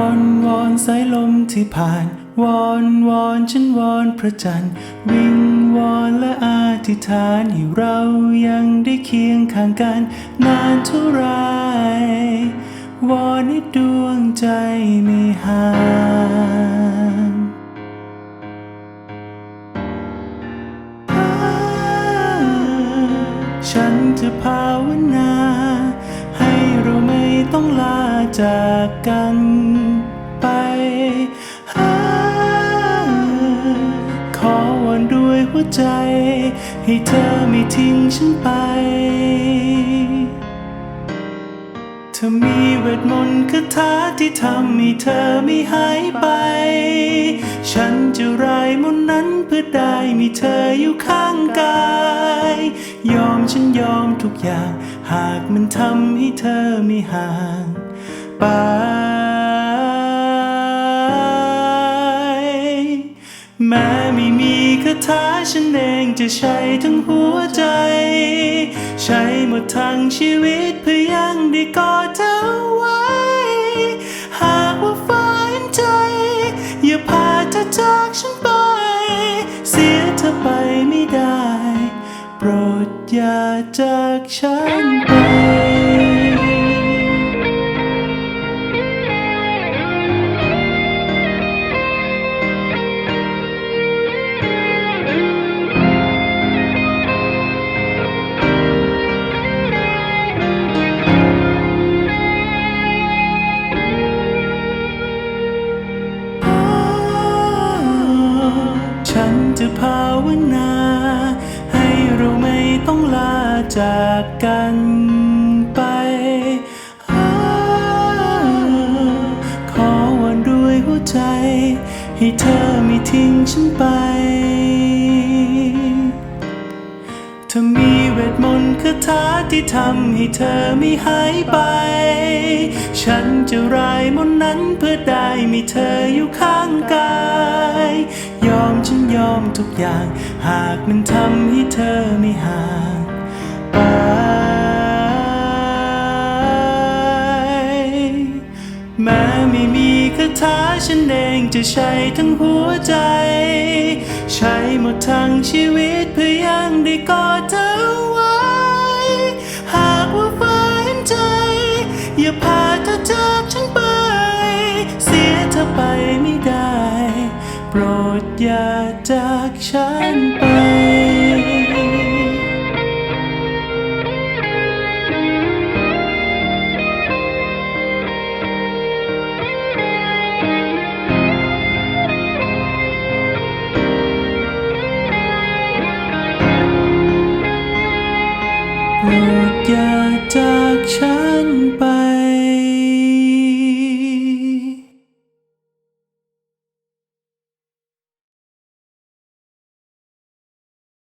อนวอนสายลมที่ผ่าน วอนวอนฉันวอนพระจันทร์ วิงวอนและอธิษฐานให้เรายังได้เคียงข้างกัน นานเท่าไรวอนให้ดวงใจไม่ห่างฉันจะภาวนา ให้เราไม่ต้องลาจากกัน หาขอวอนด้วยหัวใจ ให้เธอไม่ทิ้งฉันไป เธอมีเวทมนต์คาถาที่ทำให้เธอไม่หายไป ฉันจะรายมนต์นั้นเพื่อได้มีเธออยู่ข้างกาย ยอมฉันยอมทุกอย่าง หากมันทำให้เธอไม่ห่างไป คาถาฉันเองจะใช้ทั้งหัวใจ ใช้หมดทั้งชีวิตเพื่อยังได้กอดเธอไว้ หากว่าฝันใจ อย่าพาเธอจากฉันไป เสียเธอไปไม่ได้ โปรดอย่าจากฉัน จะภาวนา ให้เราไม่ต้องลาจากกันไปอขอวอนด้วยหัวใจ ให้เธอไม่ทิ้งฉันไปเธอมีเวทมนต์คาถาที่ทำให้เธอไม่หายไป ฉันจะรายมนต์นั้นเพื่อได้มีเธออยู่ข้างกาย ทุกอย่าง หากมันทำให้เธอไม่ห่างไปแม้ไม่มีคาถาฉันเองจะใช้ทั้งหัวใจ ใช้หมดทั้งชีวิตเพื่อยังได้กอดเธอไว้ หากว่าฝันใจ อย่าพา โปรดอย่าจากฉันไป โปรดอย่าจากฉันไป